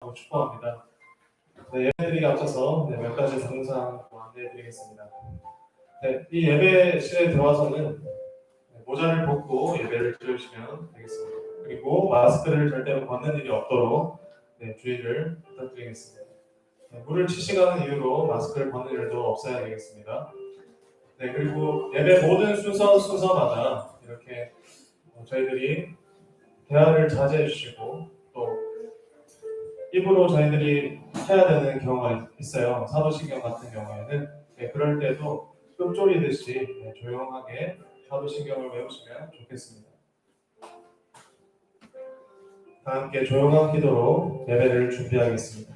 하고 축복합니다. 네, 예배드리기 앞서서 네, 몇 가지 정상 안내해드리겠습니다. 네, 이 예배실에 들어와서는 네, 모자를 벗고 예배를 드리시면 되겠습니다. 그리고 마스크를 절대로 벗는 일이 없도록 네, 주의를 부탁드리겠습니다. 네, 물을 치시가는 이유로 마스크를 벗는 일도 없어야 되겠습니다. 네, 그리고 예배 모든 순서 순서마다 이렇게 어, 저희들이 대화를 자제해 주시고 또 입으로 저희들이 해야 되는 경우가 있어요. 사도신경 같은 경우에는 네, 그럴 때도 끔쫄이듯이 네, 조용하게 사도신경을 외우시면 좋겠습니다. 다 함께 조용한 기도로 예배를 준비하겠습니다.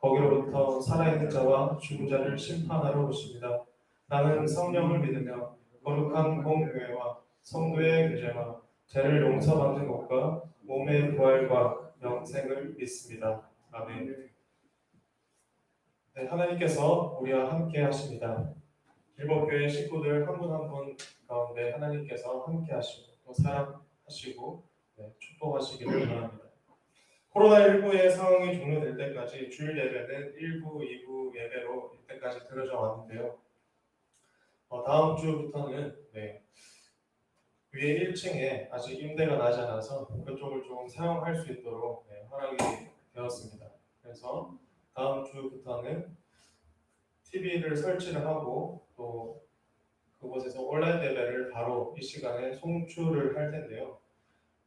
거기로부터 살아있는 자와 죽은 자를 심판하러 오십니다. 나는 성령을 믿으며 거룩한 공교회와 성도의 교제와 죄를 용서받는 것과 몸의 부활과 영생을 믿습니다. 아멘. 네, 하나님께서 우리와 함께 하십니다. 일본교회 식구들 한 분 한 분 가운데 하나님께서 함께 하시고 또 사랑하시고 네, 축복하시기를 바랍니다. 코로나19의 상황이 종료될 때까지 주일 예배는 1부, 2부 예배로 이때까지 들어져 왔는데요. 어, 다음 주부터는 네, 위에 1층에 아직 임대가 나지 않아서 그쪽을 좀 사용할 수 있도록 네, 허락이 되었습니다. 그래서 다음 주부터는 TV를 설치를 하고 또 그곳에서 온라인 예배를 바로 이 시간에 송출을 할 텐데요.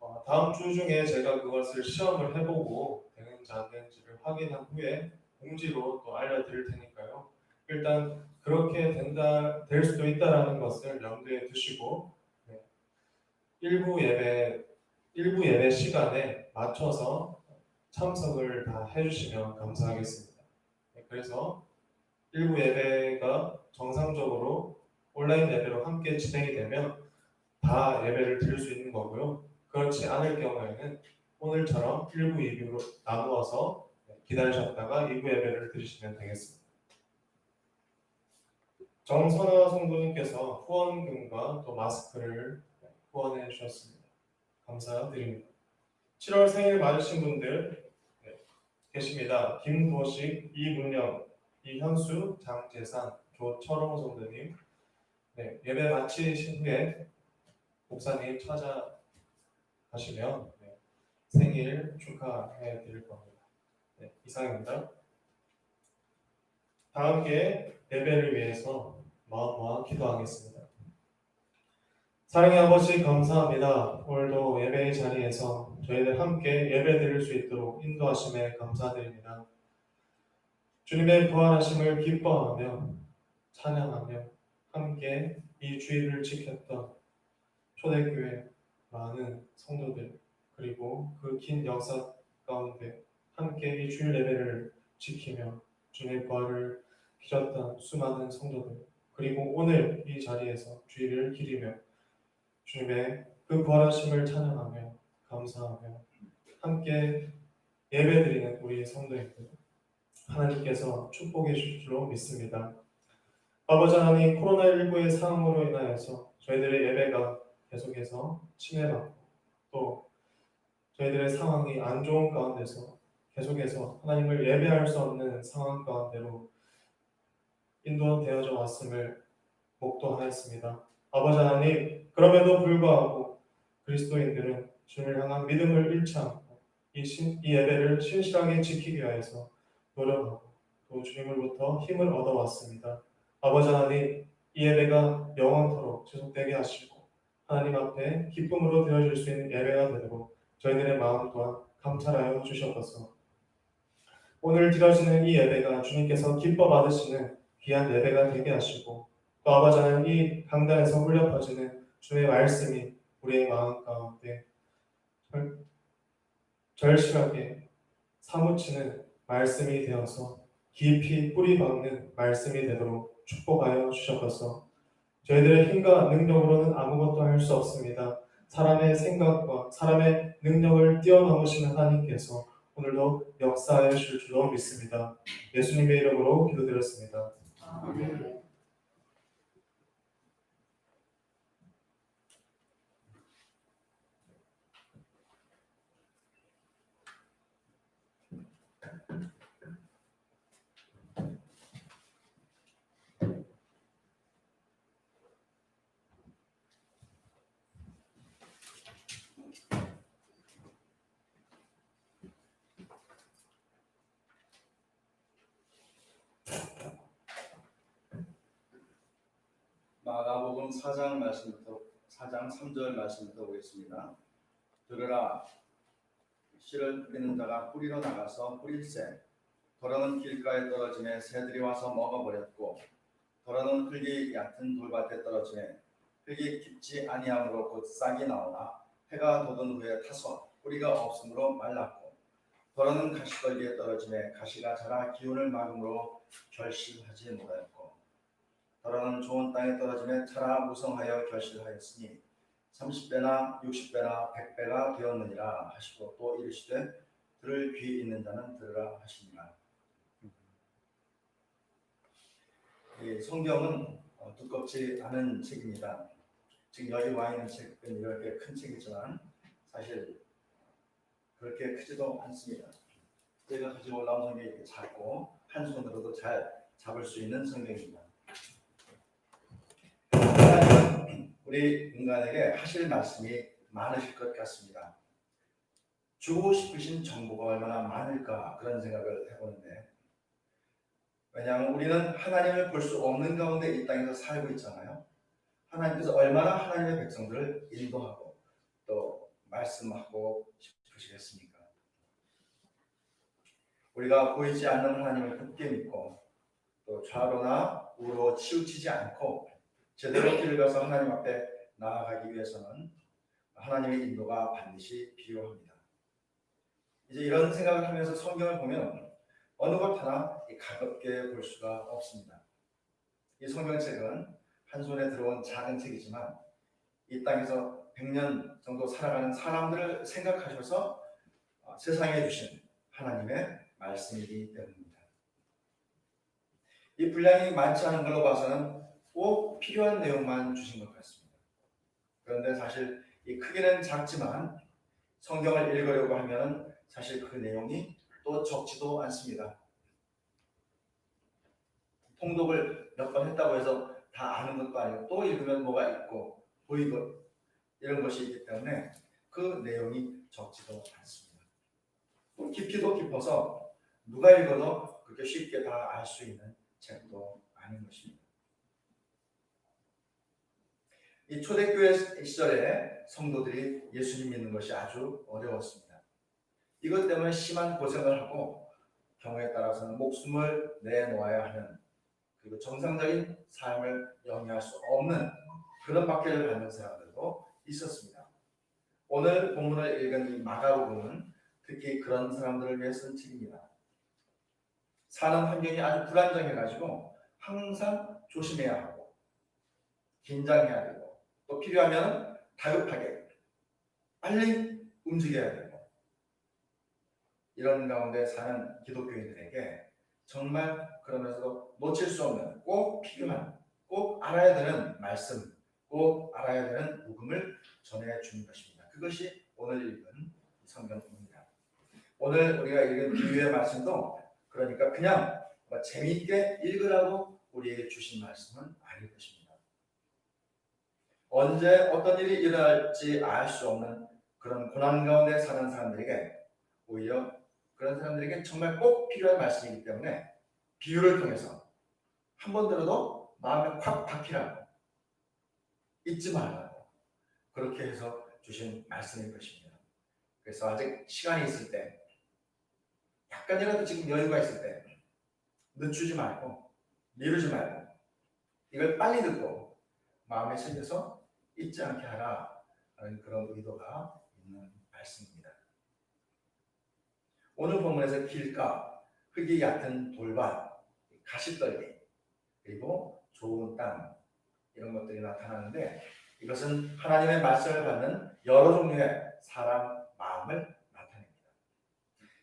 어, 다음 주 중에 제가 그것을 시험을 해보고 되는지 안 되는지를 확인한 후에 공지로 또 알려드릴 테니까요. 일단 그렇게 된다 될 수도 있다라는 것을 염두에 두시고 네. 일부 예배 일부 예배 시간에 맞춰서 참석을 다 해주시면 감사하겠습니다. 네, 그래서 일부 예배가 정상적으로 온라인 예배로 함께 진행이 되면 다 예배를 드릴 수 있는 거고요. 그렇지 않을 경우에는 오늘처럼 1부, 2부로 나누어서 기다리셨다가 2부 예배를 드리시면 되겠습니다. 정선아 성도님께서 후원금과 또 마스크를 후원해 주셨습니다. 감사드립니다. 7월 생일 맞으신 분들 네, 계십니다. 김도식, 이문영, 이현수, 장재산, 조철홍 성도님 네, 예배 마치신 후에 목사님 찾아 하시면 네, 생일 축하해 드릴 겁니다. 네, 이상입니다. 다 함께 예배를 위해서 마음 모아 기도하겠습니다. 사랑의 아버지 감사합니다. 오늘도 예배의 자리에서 저희들 함께 예배 드릴 수 있도록 인도하심에 감사드립니다. 주님의 부활하심을 기뻐하며 찬양하며 함께 이 주일을 지켰던 초대교회 많은 성도들 그리고 그 긴 역사 가운데 함께 이 주일 예배를 지키며 주님의 부활을 기렸던 수많은 성도들 그리고 오늘 이 자리에서 주일을 기리며 주님의 그 부활하심을 찬양하며 감사하며 함께 예배드리는 우리 성도님들 하나님께서 축복해 주실 줄로 믿습니다. 아버지 하나님 코로나19의 상황으로 인하여서 저희들의 예배가 계속해서 침해받고 또 저희들의 상황이 안 좋은 가운데서 계속해서 하나님을 예배할 수 없는 상황 가운데로 인도되어져 왔음을 목도하였습니다. 아버지 하나님, 그럼에도 불구하고 그리스도인들은 주님을 향한 믿음을 잃지 않고 이, 신, 이 예배를 신실하게 지키기 위해서 노력하고 또 주님으로부터 힘을 얻어왔습니다. 아버지 하나님, 이 예배가 영원토록 지속되게 하시고 하나님 앞에 기쁨으로 되어줄 수 있는 예배가 되도록 저희들의 마음 또한 감찰하여 주시옵소서. 오늘 드려지는 이 예배가 주님께서 기뻐 받으시는 귀한 예배가 되게 하시고 또 아버지 하나님 이 강단에서 흘려 퍼지는 주의 말씀이 우리의 마음 가운데 절, 절실하게 사무치는 말씀이 되어서 깊이 뿌리 박는 말씀이 되도록 축복하여 주셨소서. 저희들의 힘과 능력으로는 아무것도 할 수 없습니다. 사람의 생각과 사람의 능력을 뛰어넘으시는 하나님께서 오늘도 역사하여 주실 줄로 믿습니다. 예수님의 이름으로 기도드렸습니다. 마가복음 4장 말씀부터 4장 3절 말씀부터 보겠습니다. 들으라 씨를 뿌리는 자가 뿌리러 나가서 뿌릴새 더러는 길가에 떨어짐에 새들이 와서 먹어버렸고 더러는 흙이 얕은 돌밭에 떨어짐에 흙이 깊지 아니함으로 곧 싹이 나오나 해가 돋은 후에 타서 뿌리가 없으므로 말랐고 더러는 가시떨기에 떨어짐에 가시가 자라 기운을 막음으로 결실하지 못하였고 더러는 좋은 땅에 떨어짐에 차라 무성하여 결실하였으니 30배나 60배나 100배가 되었느니라 하시고 또 이르시되 들을 귀 있는 자는 들으라 하시니라. 이 성경은 어, 두껍지 않은 책입니다. 지금 여기 와 있는 책은 이렇게 큰 책이지만 사실 그렇게 크지도 않습니다. 제가 가지고 올라온 성경이 작고 한 손으로도 잘 잡을 수 있는 성경입니다. 하나님은 우리 인간에게 하실 말씀이 많으실 것 같습니다. 주고 싶으신 정보가 얼마나 많을까 그런 생각을 해보는데 왜냐하면 우리는 하나님을 볼 수 없는 가운데 이 땅에서 살고 있잖아요. 하나님께서 얼마나 하나님의 백성들을 인도하고 또 말씀하고 싶으시겠습니까? 우리가 보이지 않는 하나님을 굳게 믿고 또 좌로나 우로 치우치지 않고 제대로 길을 가서 하나님 앞에 나아가기 위해서는 하나님의 인도가 반드시 필요합니다. 이제 이런 생각을 하면서 성경을 보면 어느 것 하나 가볍게 볼 수가 없습니다. 이 성경책은 한 손에 들어온 작은 책이지만 이 땅에서 100년 정도 살아가는 사람들을 생각하셔서 어, 세상에 주신 하나님의 말씀이기 때문입니다. 이 분량이 많지 않은 걸로 봐서는 꼭 필요한 내용만 주신 것 같습니다. 그런데 사실 이 크기는 작지만 성경을 읽으려고 하면 사실 그 내용이 또 적지도 않습니다. 통독을 몇 번 했다고 해서 다 아는 것도 아니고 또 읽으면 뭐가 있고 보이고 이런 것이 있기 때문에 그 내용이 적지도 않습니다. 또 깊이도 깊어서 누가 읽어도 그렇게 쉽게 다 알 수 있는 책도 아닌 것입니다. 이 초대교회 시절에 성도들이 예수님 믿는 것이 아주 어려웠습니다. 이것 때문에 심한 고생을 하고 경우에 따라서는 목숨을 내놓아야 하는 그리고 정상적인 삶을 영위할 수 없는 그런 박해를 받는 사람들도 있었습니다. 오늘 본문을 읽은 이 마가복음은 특히 그런 사람들을 위해 쓴 책입니다. 사는 환경이 아주 불안정해가지고 항상 조심해야 하고 긴장해야 되고 또 필요하면 다급하게 빨리 움직여야 되고 이런 가운데 사는 기독교인들에게 정말 그러면서도 놓칠 수 없는 꼭 필요한 꼭 알아야 되는 말씀 꼭 알아야 되는 복음을 전해 주는 것입니다. 그것이 오늘 읽은 성경입니다. 오늘 우리가 읽은 비유의 말씀도 그러니까 그냥 뭐 재미있게 읽으라고 우리에게 주신 말씀은 아닐 것입니다. 언제 어떤 일이 일어날지 알 수 없는 그런 고난 가운데 사는 사람들에게 오히려 그런 사람들에게 정말 꼭 필요한 말씀이기 때문에 비유를 통해서 한 번 들어도 마음에 콱 박히라고 잊지 말라고 그렇게 해서 주신 말씀일 것입니다. 그래서 아직 시간이 있을 때 약간이라도 지금 여유가 있을 때 늦추지 말고 미루지 말고 이걸 빨리 듣고 마음에 새겨서 잊지 않게 하라 하는 그런 의도가 있는 말씀입니다. 오늘 본문에서 길가, 흙이 얕은 돌밭, 가시떨기 그리고 좋은 땅 이런 것들이 나타나는데 이것은 하나님의 말씀을 받는 여러 종류의 사람 마음을 나타냅니다.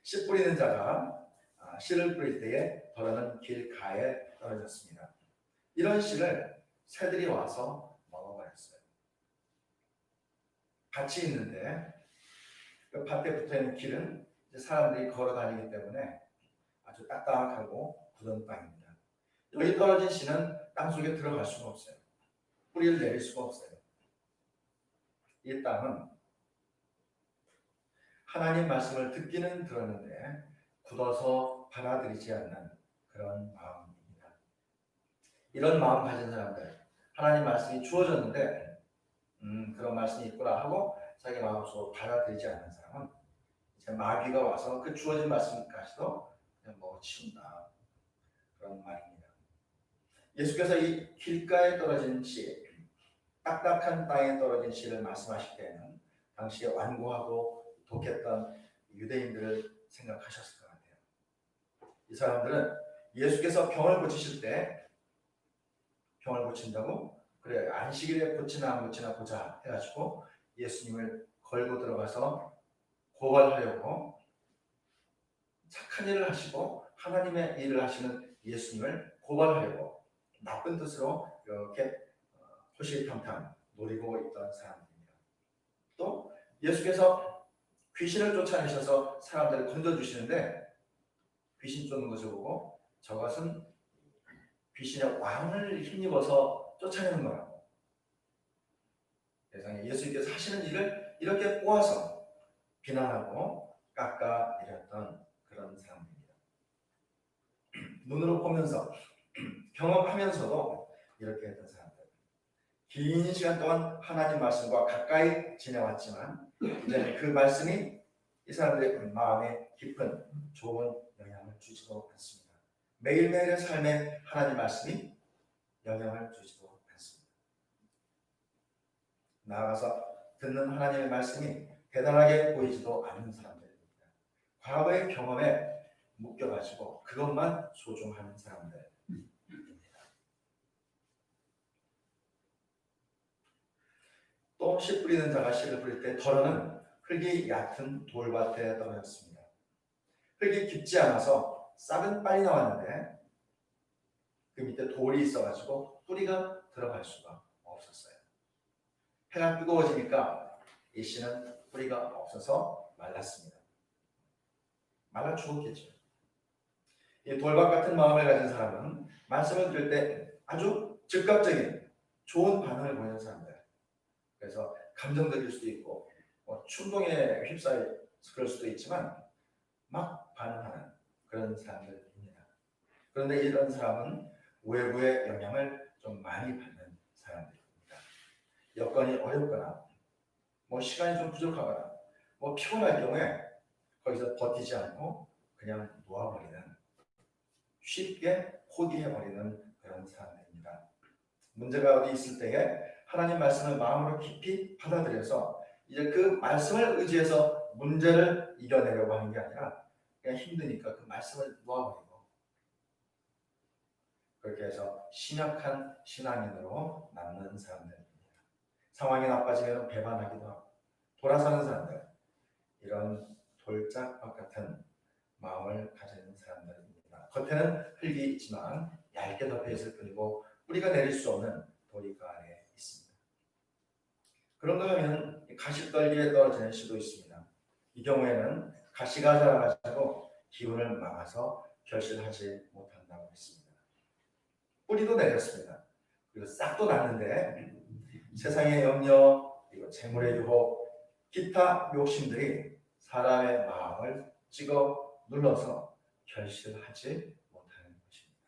씨 뿌리는 자가 아, 씨를 뿌릴 때에 더러는 길가에 떨어졌습니다. 이런 씨를 새들이 와서 먹어버렸어요. 밭이 있는데 그 밭에 붙어 있는 길은 사람들이 걸어 다니기 때문에 아주 딱딱하고 굳은 땅입니다. 여기 떨어진 씨는 땅 속에 들어갈 수가 없어요. 뿌리를 내릴 수가 없어요. 이 땅은 하나님 말씀을 듣기는 들었는데 굳어서 받아들이지 않는 그런 마음입니다. 이런 마음 가진 사람들, 하나님 말씀이 주어졌는데, 음, 그런 말씀이 있구나 하고 자기 마음속으로 받아들이지 않는 사람은 이제 마귀가 와서 그 주어진 말씀까지도 그냥 먹어 치운다. 그런 말입니다. 예수께서 이 길가에 떨어진 씨, 딱딱한 땅에 떨어진 씨를 말씀하실 때는 당시에 완고하고 독했던 유대인들을 생각하셨을 것 같아요. 이 사람들은 예수께서 병을 고치실 때 병을 고친다고 그래 안식일에 고치나 안 고치나 보자 해가지고 예수님을 걸고 들어가서 고발하려고 착한 일을 하시고 하나님의 일을 하시는 예수님을 고발하려고 나쁜 뜻으로 이렇게 어, 호시탐탐 노리고 있던 사람입니다. 또 예수께서 귀신을 쫓아내셔서 사람들을 건져주시는데 귀신 쫓는 것을 보고 저것은 귀신의 왕을 힘입어서 쫓아내는 거라고. 세상에 예수님께서 하시는 일을 이렇게 꼬아서 비난하고 깎아 내렸던 그런 사람입니다. 눈으로 보면서 경험하면서도 이렇게 했던 사람들. 긴 시간 동안 하나님 말씀과 가까이 지내왔지만 이제 그 말씀이 이 사람들의 마음에 깊은 좋은 영향을 주지도 않습니다. 매일매일의 삶에 하나님 말씀이 영향을 않습니다. 나아가서 듣는 하나님의 말씀이 대단하게 보이지도 않는 사람들입니다. 과거의 경험에 묶여가지고 그것만 소중한 사람들입니다. 또 씨 뿌리는 자가 씨를 뿌릴 때 덜어는 흙이 얕은 돌밭에 떨어졌습니다. 흙이 깊지 않아서 싹은 빨리 나왔는데 그 밑에 돌이 있어가지고 뿌리가 들어갈 수가. 해가 뜨거워지니까 이 씨는 뿌리가 없어서 말랐습니다. 말라 죽었겠죠. 이 돌밭 같은 마음을 가진 사람은 말씀을 들을 때 아주 즉각적인 좋은 반응을 보이는 사람들. 그래서 감정적일 수도 있고 뭐 충동에 휩싸여 그럴 수도 있지만 막 반응하는 그런 사람들입니다. 그런데 이런 사람은 외부의 영향을 좀 많이 받는 사람들입니다. 여건이 어렵거나 뭐 시간이 좀 부족하거나 뭐 피곤할 경우에 거기서 버티지 않고 그냥 놓아버리는 쉽게 포기해버리는 그런 사람들입니다. 문제가 어디 있을 때에 하나님 말씀을 마음으로 깊이 받아들여서 이제 그 말씀을 의지해서 문제를 이겨내려고 하는 게 아니라 그냥 힘드니까 그 말씀을 놓아버리고 그렇게 해서 신약한 신앙인으로 남는 사람들입니다. 상황이 나빠지면 배반하기도 하고 돌아서는 사람들 이런 돌짝밭 같은 마음을 가진 사람들입니다. 겉에는 흙이 있지만 얇게 덮여 있을 뿐이고 뿌리가 내릴 수 없는 돌이 그 안에 있습니다. 그런가 하면 가시떨기에 떨어지는 씨도 있습니다. 이 경우에는 가시가 자라가지고 기운을 막아서 결실하지 못한다고 했습니다. 뿌리도 내렸습니다. 그리고 싹도 났는데 세상의 염려, 그리고 재물의 유혹, 기타 욕심들이 사람의 마음을 찍어 눌러서 결실하지 못하는 것입니다.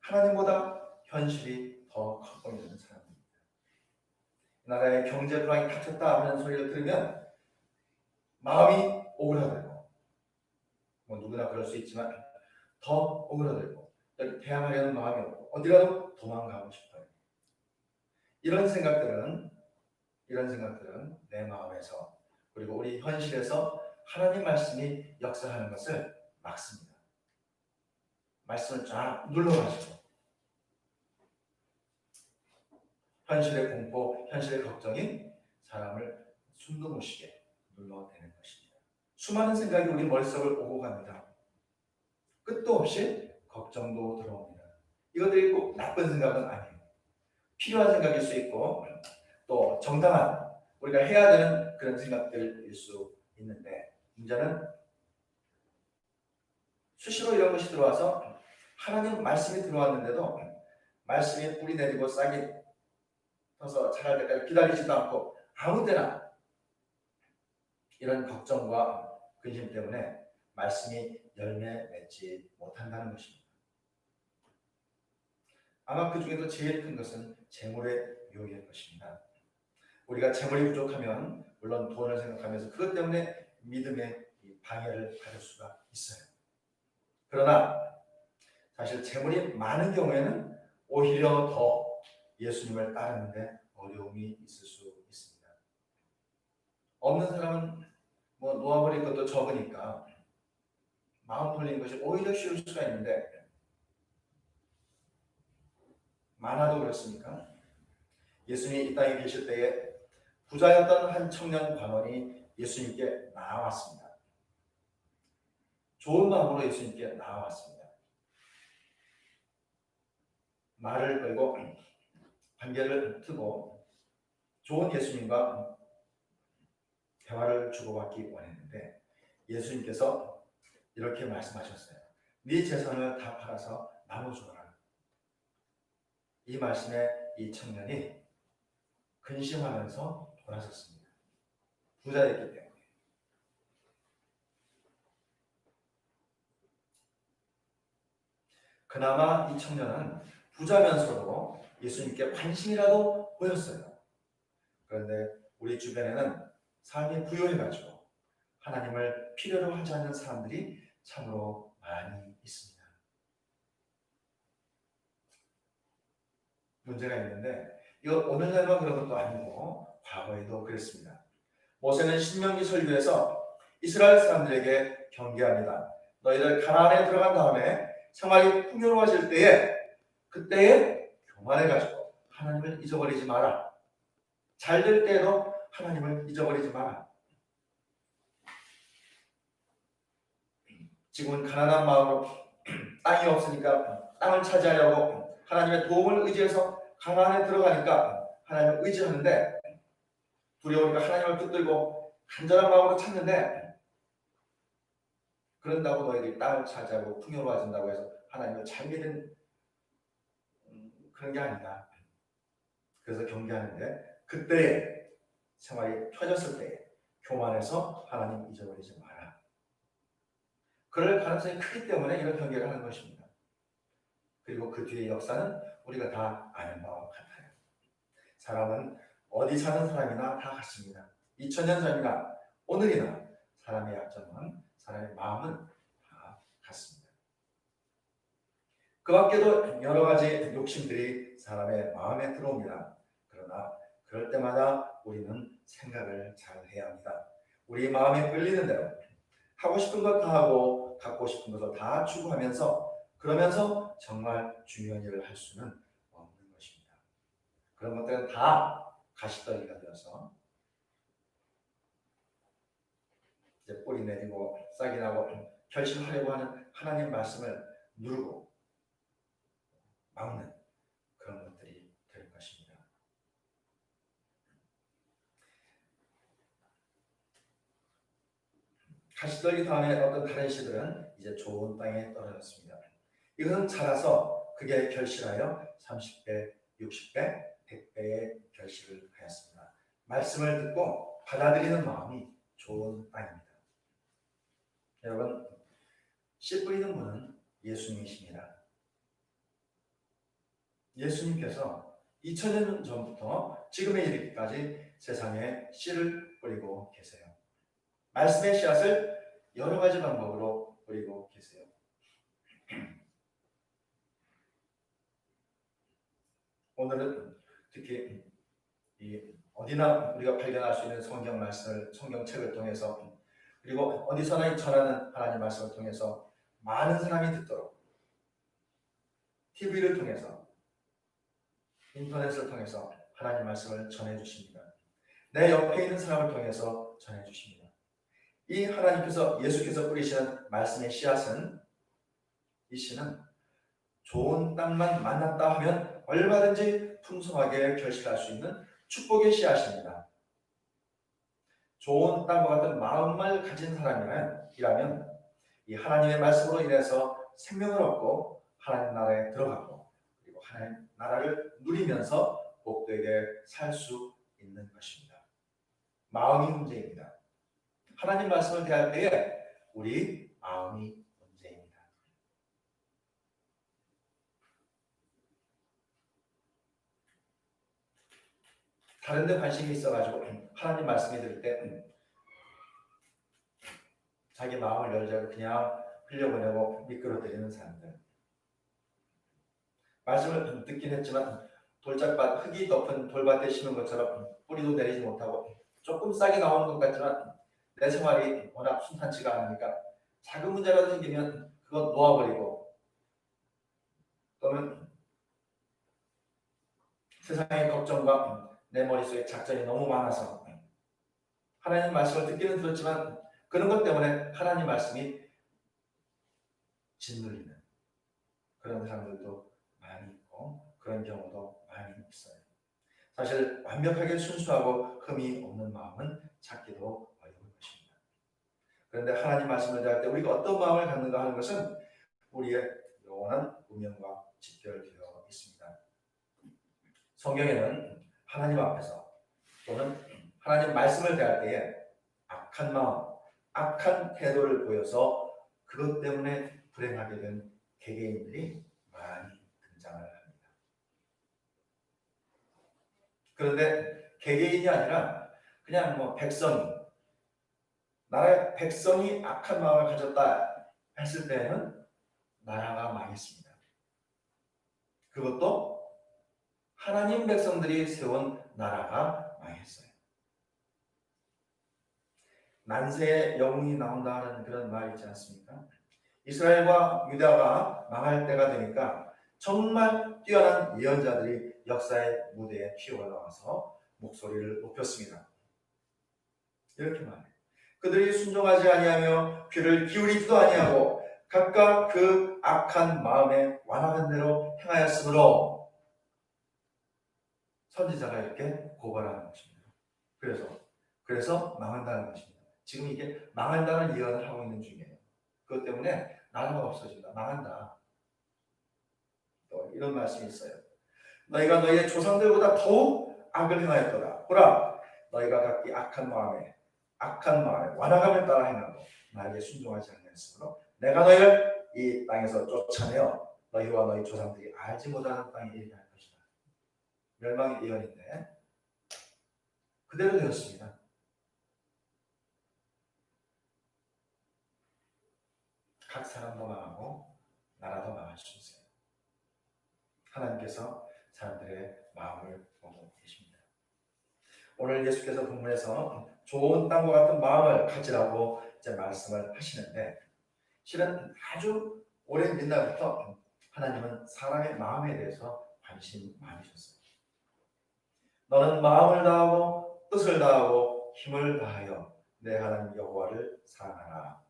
하나님보다 현실이 더 커 보이는 사람입니다. 나라의 경제 불황이 닥쳤다 하는 소리를 들으면 마음이 오그라들고 뭐 누구나 그럴 수 있지만 더 오그라들고 대항하려는 마음이 없고 어디라도 도망가고 싶어요. 이런 생각들은 이런 생각들은 내 마음에서 그리고 우리 현실에서 하나님 말씀이 역사하는 것을 막습니다. 말씀을 쫙 눌러가지고 현실의 공포, 현실의 걱정이 사람을 숨도 못 쉬게 눌러대는 것입니다. 수많은 생각이 우리 머릿속을 오고 갑니다. 끝도 없이 걱정도 들어옵니다. 이것들이 꼭 나쁜 생각은 아니에요. 필요한 생각일 수 있고 또 정당한 우리가 해야 되는 그런 생각들일 수 있는데 문제는 수시로 이런 것이 들어와서 하나님 말씀이 들어왔는데도 말씀이 뿌리 내리고 싹이 터서 자랄 때까지 기다리지도 않고 아무 때나 이런 걱정과 근심 때문에 말씀이 열매 맺지 못한다는 것입니다. 아마 그 중에도 제일 큰 것은 재물의 유혹일 것입니다. 우리가 재물이 부족하면 물론 돈을 생각하면서 그것 때문에 믿음의 이 방해를 받을 수가 있어요. 그러나 사실 재물이 많은 경우에는 오히려 더 예수님을 따르는데 어려움이 있을 수 있습니다. 없는 사람은 뭐 놓아버릴 것도 적으니까 마음 돌리는 것이 오히려 쉬울 수가 있는데 많아도 그렇습니까? 예수님이 이 땅에 계실 때에 부자였던 한 청년 관원이 예수님께 나왔습니다. 좋은 마음으로 예수님께 나왔습니다. 말을 걸고 관계를 트고 좋은 예수님과 대화를 주고받기 원했는데 예수님께서 이렇게 말씀하셨어요. 네 재산을 다 팔아서 나눠 주어라. 이 말씀에 이 청년이 근심하면서 돌아섰습니다. 부자였기 때문에. 그나마 이 청년은 부자면서도 예수님께 관심이라도 보였어요. 그런데 우리 주변에는 삶이 부유해가지고 하나님을 필요로 하지 않는 사람들이 참으로 많이 있습니다. 문제가 있는데 이거 오늘날만 그런 것도 아니고 과거에도 그랬습니다. 모세는 신명기 설교에서 이스라엘 사람들에게 경계합니다. 너희들 가나안에 들어간 다음에 생활이 풍요로워질 때에 그때에 교만해 가지고 하나님을 잊어버리지 마라. 잘 될 때에도 하나님을 잊어버리지 마라. 지금은 가난한 마음으로 땅이 없으니까 땅을 차지하려고 하나님의 도움을 의지해서 가나안에 들어가니까 하나님을 의지하는데 두려우니까 하나님을 붙들고 간절한 마음으로 찾는데 그런다고 너희들이 땅을 차지하고 풍요로워진다고 해서 하나님을 잘 믿는 음, 그런 게 아니다. 그래서 경계하는데 그때에 생활이 펴졌을 때에 교만해서 하나님 잊어버리지 마라. 그럴 가능성이 크기 때문에 이런 경계를 하는 것입니다. 그리고 그 뒤의 역사는 우리가 다 아는 바와 같아요. 사람은 어디 사는 사람이나 다 같습니다. 2000년 전이나 오늘이나 사람의 약점은 사람의 마음은 다 같습니다. 그 밖에도 여러 가지 욕심들이 사람의 마음에 들어옵니다. 그러나 그럴 때마다 우리는 생각을 잘 해야 합니다. 우리 마음에 끌리는 대로 하고 싶은 것 다 하고 갖고 싶은 것을 다 추구하면서 그러면서 정말 중요한 일을 할 수는 없는 것입니다. 그런 것들은 다 가시떨기가 되어서 이제 뿌리 내리고 싹이 나고 결심하려고 하는 하나님 말씀을 누르고 막는 그런 것들이 될 것입니다. 가시떨기 다음에 어떤 다른 씨들은 이제 좋은 땅에 떨어졌습니다. 이것은 자라서 그게 결실하여 30배, 60배, 100배의 결실을 하였습니다. 말씀을 듣고 받아들이는 마음이 좋은 땅입니다. 여러분, 씨 뿌리는 분은 예수님이십니다. 예수님께서 2000년 전부터 지금에 이르기까지 세상에 씨를 뿌리고 계세요. 말씀의 씨앗을 여러 가지 방법으로 뿌리고 계세요. 오늘은 특히 이 어디나 우리가 발견할 수 있는 성경 말씀을 성경책을 통해서 그리고 어디서나 전하는 하나님 말씀을 통해서 많은 사람이 듣도록 TV를 통해서 인터넷을 통해서 하나님 말씀을 전해 주십니다. 내 옆에 있는 사람을 통해서 전해 주십니다. 이 하나님께서 예수께서 뿌리시는 말씀의 씨앗은 이 씨는 좋은 땅만 만났다 하면 얼마든지 풍성하게 결실할 수 있는 축복의 씨앗입니다. 좋은 땅과 같은 마음을 가진 사람이라면 이라면 이 하나님의 말씀으로 인해서 생명을 얻고 하나님 나라에 들어가고 그리고 하나님 나라를 누리면서 복되게 살 수 있는 것입니다. 마음이 문제입니다. 하나님 말씀을 대할 때에 우리 마음이 문제입니다. 다른 데 관심이 있어가지고 하나님 말씀이 들을 때 음, 자기 마음을 열자고 그냥 흘려보내고 미끄러뜨리는 사람들. 말씀을 듣긴 했지만 돌짝밭 흙이 덮은 돌밭에 심은 것처럼 뿌리도 내리지 못하고 조금 싸게 나오는 것 같지만 내 생활이 워낙 순탄치가 않으니까 작은 문제라도 생기면 그건 놓아버리고 또는 세상의 걱정과 내 머릿속에 작전이 너무 많아서 하나님 말씀을 듣기는 들었지만 그런 것 때문에 하나님 말씀이 짓눌리는 그런 사람들도 많이 있고 그런 경우도 많이 있어요. 사실 완벽하게 순수하고 흠이 없는 마음은 찾기도 어려운 것입니다. 그런데 하나님 말씀을 대할 때 우리가 어떤 마음을 갖는가 하는 것은 우리의 영원한 운명과 직결되어 있습니다. 성경에는 하나님 앞에서 또는 하나님 말씀을 대할 때에 악한 마음, 악한 태도를 보여서 그것 때문에 불행하게 된 개개인들이 많이 등장을 합니다. 그런데 개개인이 아니라 그냥 뭐 백성이 나라의 백성이 악한 마음을 가졌다 했을 때는 나라가 망했습니다. 그것도 하나님 백성들이 세운 나라가 망했어요. 난세의 영웅이 나온다는 그런 말 있지 않습니까? 이스라엘과 유다가 망할 때가 되니까 정말 뛰어난 예언자들이 역사의 무대에 튀어 올라와서 목소리를 높였습니다. 이렇게 말해. 그들이 순종하지 아니하며 귀를 기울이지도 아니하고 각각 그 악한 마음에 완악한 대로 행하였으므로 선지자가 이렇게 고발하는 것입니다. 그래서 그래서 망한다는 것입니다. 지금 이게 망한다는 예언을 하고 있는 중이에요. 그것 때문에 나라가 없어진다. 망한다. 또 이런 말씀이 있어요. 너희가 너희의 조상들보다 더욱 악을 행하였도다. 보라, 너희가 각기 악한 마음에 악한 마음에 완악함을 따라 행하고 나에게 순종하지 않았으므로 내가 너희를 이 땅에서 쫓아내어 너희와 너희 조상들이 알지 못하는 땅에 이르게. 멸망의 예언인데 그대로 되었습니다. 각 사람도 망하고 나라도 망할 수 있어요. 하나님께서 사람들의 마음을 보고 계십니다. 오늘 예수께서 본문에서 좋은 땅과 같은 마음을 가지라고 이제 말씀을 하시는데 실은 아주 오랜 옛날부터 하나님은 사람의 마음에 대해서 관심 많으셨어요. 너는 마음을 다하고 뜻을 다하고 힘을 다하여 내 하나님 여호와를 사랑하라.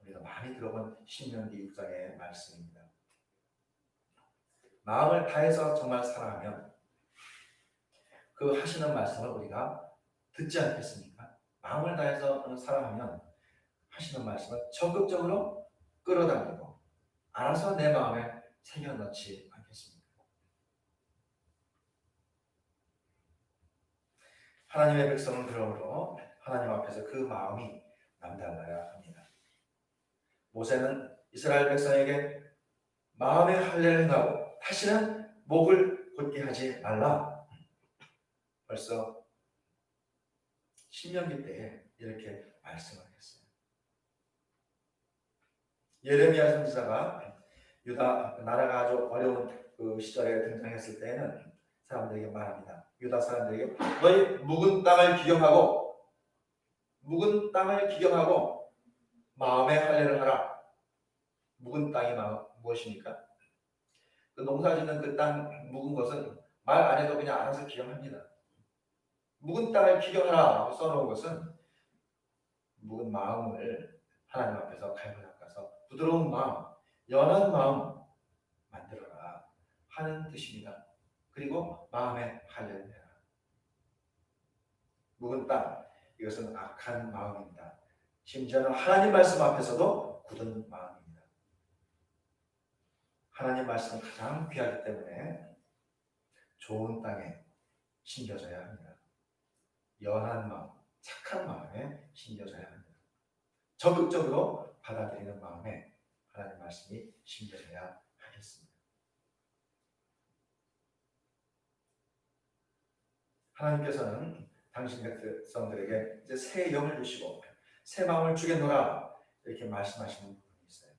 우리가 많이 들어본 신명기 6장의 말씀입니다. 마음을 다해서 정말 사랑하면 그 하시는 말씀을 우리가 듣지 않겠습니까? 마음을 다해서 사랑하면 하시는 말씀을 적극적으로 끌어당기고 알아서 내 마음에 새겨넣지 않겠습니까? 하나님의 백성은 그러므로 하나님 앞에서 그 마음이 남달라야 합니다. 모세는 이스라엘 백성에게 마음의 할례를 행하고 다시는 목을 곧게 하지 말라. 벌써 신명기 때에 이렇게 말씀을 했어요. 예레미야 선지자가 유다 나라가 아주 어려운 그 시절에 등장했을 때에는 사람들에게 말합니다. 유다 사람들에게 너희 묵은 땅을 기경하고 묵은 땅을 기경하고 마음의 할례를 하라. 묵은 땅이 마- 무엇입니까? 그 농사짓는 그 땅 묵은 것은 말 안 해도 그냥 알아서 기경합니다. 묵은 땅을 기경하라 써놓은 것은 묵은 마음을 하나님 앞에서 갈고 닦아서 부드러운 마음, 연한 마음 만들어라 하는 뜻입니다. 그리고 마음에 해라. 묵은 땅 이것은 악한 마음입니다. 심지어는 하나님 말씀 앞에서도 굳은 마음입니다. 하나님 말씀은 가장 귀하기 때문에 좋은 땅에 심겨져야 합니다. 연한 마음, 착한 마음에 심겨져야 합니다. 적극적으로 받아들이는 마음에 하나님 말씀이 심겨져야 하겠습니다. 하나님께서는 당신 백성들에게 이제 새 영을 주시고 새 마음을 주겠노라 이렇게 말씀하시는 부분이 있어요.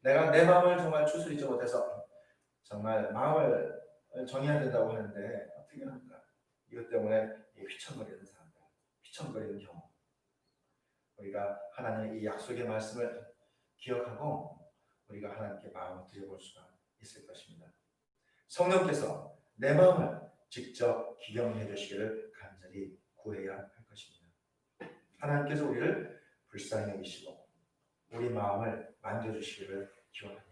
내가 내 마음을 정말 추스리지 못해서 정말 마음을 정해야 된다고 하는데 어떻게 합니까? 이것 때문에 이 휘청거리는 사람들, 휘청거리는 경우 우리가 하나님의 이 약속의 말씀을 기억하고 우리가 하나님께 마음을 드려볼 수가 있을 것입니다. 성령께서 내 마음을 직접 기경해 주시기를 간절히 구해야 할 것입니다. 하나님께서 우리를 불쌍히 여기시고 우리 마음을 만져주시기를 기원합니다.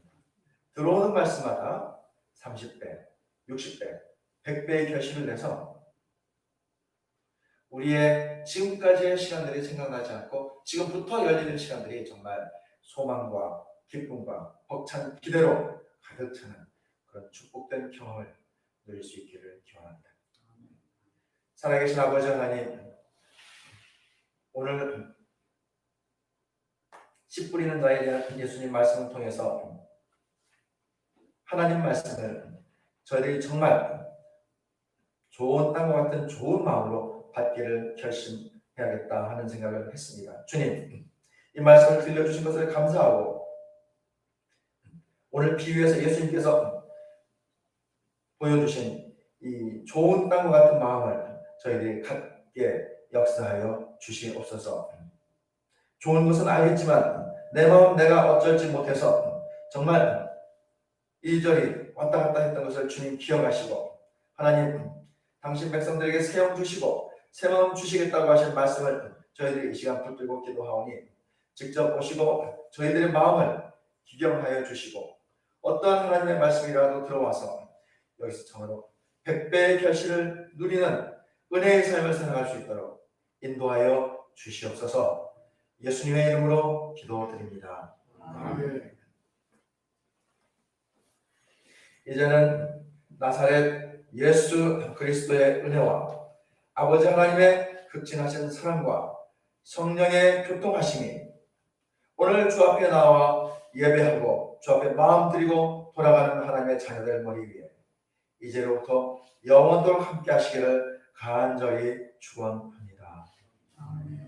들어오는 말씀마다 30배, 60배, 100배의 결실을 내서 우리의 지금까지의 시간들이 생각나지 않고 지금부터 열리는 시간들이 정말 소망과 기쁨과 벅찬 기대로 가득 차는 그런 축복된 경험을 누릴 수 있기를 기원합니다. 살아계신 아버지 하나님, 오늘 씨 뿌리는 자에 대한 예수님 말씀을 통해서 하나님 말씀을 저희들이 정말 좋은 땅과 같은 좋은 마음으로 받기를 결심해야겠다 하는 생각을 했습니다. 주님, 이 말씀을 들려주신 것을 감사하고 오늘 비유에서 예수님께서 보여주신 이 좋은 땅과 같은 마음을 저희들이 갖게 역사하여 주시옵소서. 좋은 것은 알겠지만 내 마음 내가 어쩔지 못해서 정말 이리저리 왔다 갔다 했던 것을 주님 기억하시고 하나님 당신 백성들에게 새 영 주시고 새 마음 주시겠다고 하신 말씀을 저희들이 이 시간 붙들고 기도하오니 직접 오시고 저희들의 마음을 기경하여 주시고 어떠한 하나님의 말씀이라도 들어와서 여기서 정으로 백배의 결실을 누리는 은혜의 삶을 살아갈 수 있도록 인도하여 주시옵소서 예수님의 이름으로 기도드립니다. 아멘. 이제는 나사렛 예수 그리스도의 은혜와 아버지 하나님의 극진하신 사랑과 성령의 교통하심이 오늘 주 앞에 나와 예배하고 주 앞에 마음 드리고 돌아가는 하나님의 자녀들 머리 위에 이제로부터 영원토록 함께 하시기를 간절히 축원합니다. 아멘.